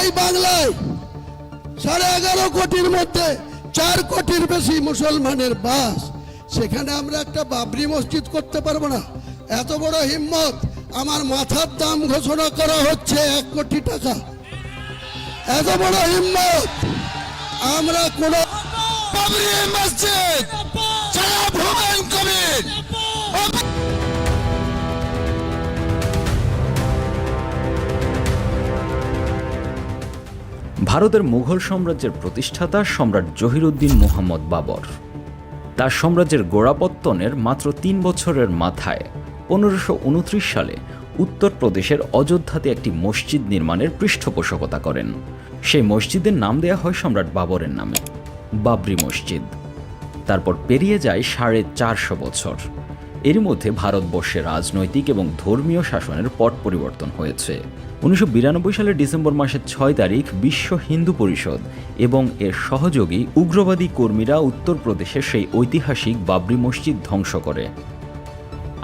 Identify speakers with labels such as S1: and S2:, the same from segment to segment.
S1: এই বাংলায় সাড়ে এগারো কোটির মধ্যে চার কোটির বেশি মুসলমানের বাস। সেখানে আমরা একটা বাবরি মসজিদ করতে পারব না। এত বড় হিম্মত, আমার মাথার দাম ঘোষণা করা হচ্ছে এক কোটি টাকা। এত বড় হিম্মত, আমরা কোনো বাবরি মসজিদ
S2: ভারতের মুঘল সাম্রাজ্যের প্রতিষ্ঠাতা সম্রাট জহিরুদ্দিন মুহাম্মদ বাবর। তার সাম্রাজ্যের গোড়াপত্তনের মাত্র তিন বছরের মাথায় পনেরোশো সালে উত্তরপ্রদেশের অযোধ্যাতে একটি মসজিদ নির্মাণের পৃষ্ঠপোষকতা করেন। সেই মসজিদের নাম দেয়া হয় সম্রাট বাবরের নামে, বাবরি মসজিদ। তারপর পেরিয়ে যায় সাড়ে চারশো বছর। এর মধ্যে ভারতবর্ষে রাজনৈতিক এবং ধর্মীয় শাসনের পট পরিবর্তন হয়েছে। উনিশশো বিরানব্বই সালের ডিসেম্বর মাসের ছয় তারিখ বিশ্ব হিন্দু পরিষদ এবং এর সহযোগী উগ্রবাদী কর্মীরা উত্তরপ্রদেশের সেই ঐতিহাসিক বাবরি মসজিদ ধ্বংস করে।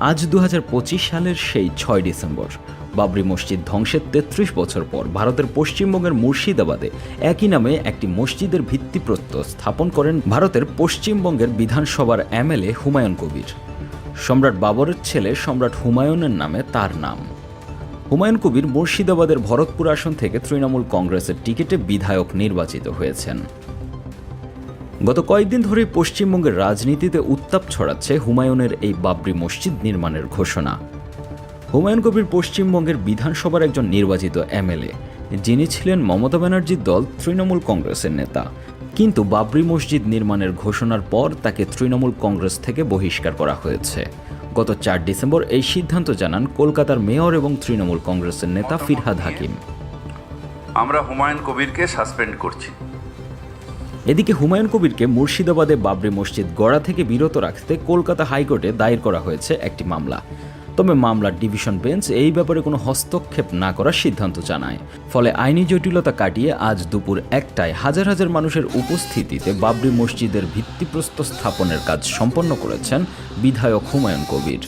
S2: আজ দু হাজার পঁচিশ সালের সেই ছয় ডিসেম্বর, বাবরি মসজিদ ধ্বংসের তেত্রিশ বছর পর ভারতের পশ্চিমবঙ্গের মুর্শিদাবাদে একই নামে একটি মসজিদের ভিত্তিপ্রস্তর স্থাপন করেন ভারতের পশ্চিমবঙ্গের বিধানসভার এমএলএ হুমায়ুন কবির। সম্রাট বাবরের ছেলে সম্রাট হুমায়ুনের নামে তার নাম। হুমায়ুন কবির মুর্শিদাবাদের ভরতপুর আসন থেকে তৃণমূল কংগ্রেসের টিকিটে বিধায়ক নির্বাচিত হয়েছেন। গত কয়েকদিন ধরে পশ্চিমবঙ্গের রাজনীতিতে উত্তাপ ছড়াচ্ছে হুমায়ুনের এই বাবরি মসজিদ নির্মাণের ঘোষণা। হুমায়ুন কবির পশ্চিমবঙ্গের বিধানসভার একজন নির্বাচিত এমএলএ। যিনি ছিলেন মমতা ব্যানার্জির দল তৃণমূল কংগ্রেসের নেতা। কিন্তু বাবরি মসজিদ নির্মাণের ঘোষণার পর তাকে তৃণমূল কংগ্রেস থেকে বহিষ্কার করা হয়েছে। গত চার ডিসেম্বর এই সিদ্ধান্ত জানান কলকাতার মেয়র এবং তৃণমূল কংগ্রেসের নেতা ফিরহাদ হাকিম।
S3: আমরা হুমায়ুন কবিরকে সাসপেন্ড করছি।
S2: এদিকে হুমায়ুন কবিরকে মুর্শিদাবাদে বাবরি মসজিদ গড়া থেকে বিরত রাখতে কলকাতা হাইকোর্টে দায়ের করা হয়েছে একটি মামলা। তবে মামলার ডিভিশন বেঞ্চ এই ব্যাপারে কোনো হস্তক্ষেপ না করার সিদ্ধান্ত জানায়। ফলে আইনি জটিলতা কাটিয়ে আজ দুপুর একটায় হাজার হাজার মানুষের উপস্থিতিতে বাবরি মসজিদের ভিত্তিপ্রস্তর স্থাপনের কাজ সম্পন্ন করেছেন বিধায়ক হুমায়ুন কবির।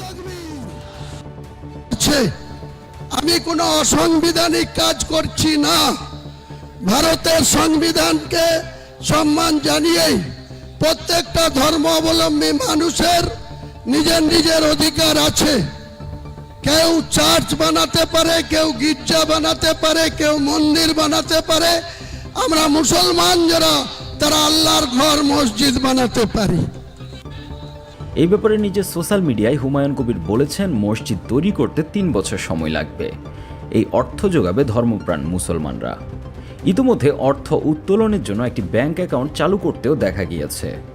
S1: হচ্ছে আমি কোনো অসাংবিধানিক কাজ করছি না। ভারতের সংবিধানকে সম্মান জানিয়েই প্রত্যেকটা ধর্ম অবলম্বী মানুষের নিজের নিজের অধিকার আছে। কেউ চার্চ বানাতে পারে, কেউ গির্জা বানাতে পারে, কেউ মন্দির বানাতে পারে। আমরা মুসলমান যারা, তারা আল্লাহর ঘর, মসজিদ বানাতে পারি।
S2: এই ব্যাপারে নিজের সোশ্যাল মিডিয়ায় হুমায়ুন কবির বলেছেন, মসজিদ তৈরি করতে তিন বছর সময় লাগবে। এই অর্থ যোগাবে ধর্মপ্রাণ মুসলমানরা। ইতিমধ্যে অর্থ উত্তোলনের জন্য একটি ব্যাংক অ্যাকাউন্ট চালু করতেও দেখা গিয়েছে।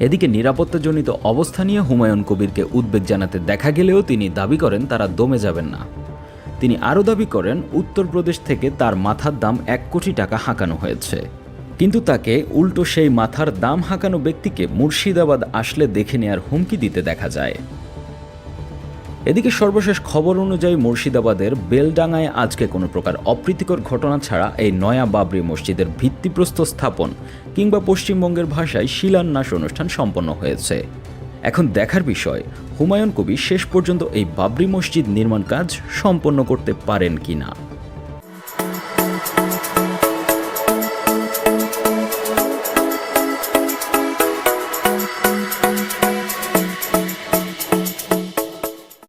S2: এদিকে নিরাপত্তাজনিত অবস্থা নিয়ে হুমায়ুন কবিরকে উদ্বেগ জানাতে দেখা গেলেও তিনি দাবি করেন তারা দমে যাবেন না। তিনি আরও দাবি করেন, উত্তরপ্রদেশ থেকে তার মাথার দাম এক কোটি টাকা হাঁকানো হয়েছে। কিন্তু তাকে উল্টো সেই মাথার দাম হাঁকানো ব্যক্তিকে মুর্শিদাবাদ আসলে দেখে নেয়ার হুমকি দিতে দেখা যায়। এদিকে সর্বশেষ খবর অনুযায়ী মুর্শিদাবাদের বেলডাঙ্গায় আজকে কোনো প্রকার অপ্রীতিকর ঘটনা ছাড়া এই নয়া বাবরি মসজিদের ভিত্তিপ্রস্তর স্থাপন কিংবা পশ্চিমবঙ্গের ভাষায় শিলান্যাস অনুষ্ঠান সম্পন্ন হয়েছে। এখন দেখার বিষয়, হুমায়ুন কবি শেষ পর্যন্ত এই বাবরি মসজিদ নির্মাণ কাজ সম্পন্ন করতে পারেন কিনা?